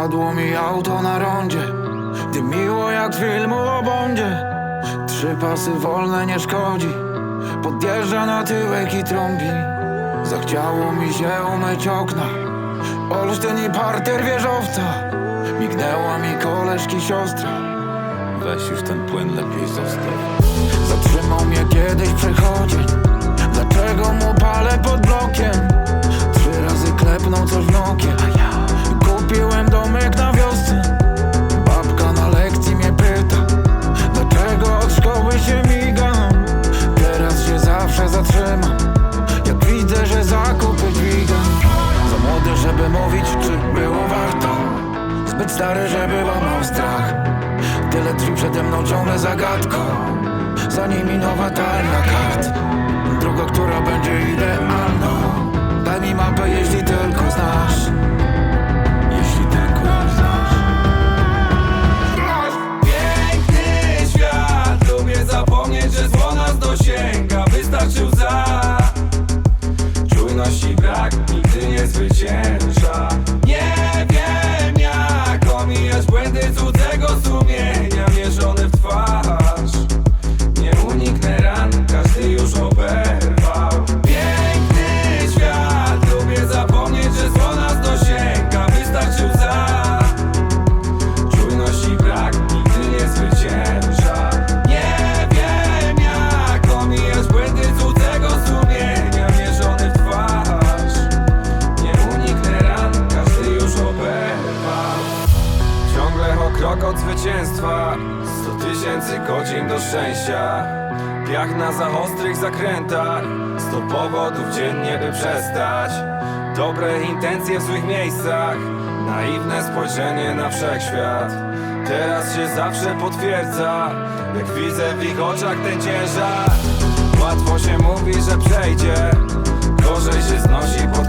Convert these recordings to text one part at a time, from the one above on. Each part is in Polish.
Ukradło mi auto na rondzie. Gdy miło jak z filmu o Bondzie. Trzy pasy wolne nie szkodzi. Podjeżdża na tyłek i trąbi. Zachciało mi się umyć okna. Olsztyn i parter wieżowca. Mignęła mi koleżki siostra. Weź już ten płyn lepiej zostaw mówić, czy było warto? Zbyt stary, żeby łamał strach. Tyle drzwi przede mną ciągle zagadką. Za nimi nowa talia zwycięstwa. Sto tysięcy godzin do szczęścia. Piach na za ostrych zakrętach. Sto powodów dziennie by przestać. Dobre intencje w złych miejscach. Naiwne spojrzenie na wszechświat. Teraz się zawsze potwierdza. Jak widzę w ich oczach ten ciężar. Łatwo się mówi, że przejdzie. Gorzej się znosi potknięcie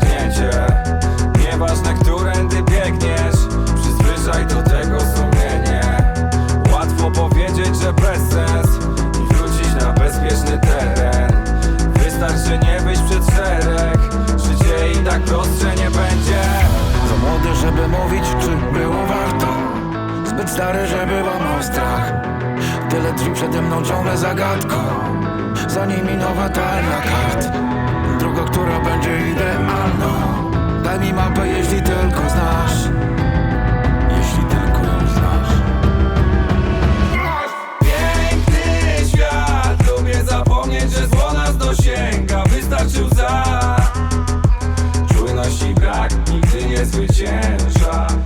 Tyle drzwi przede mną ciągle zagadką. Zanim nowa talia kart. Druga, która będzie idealną Daj mi mapę, jeśli tylko znasz. Jeśli tylko ją znasz. Piękny świat Lubię zapomnieć, że zło nas dosięga. Wystarczy łza Czujności brak, nigdy nie zwycięża.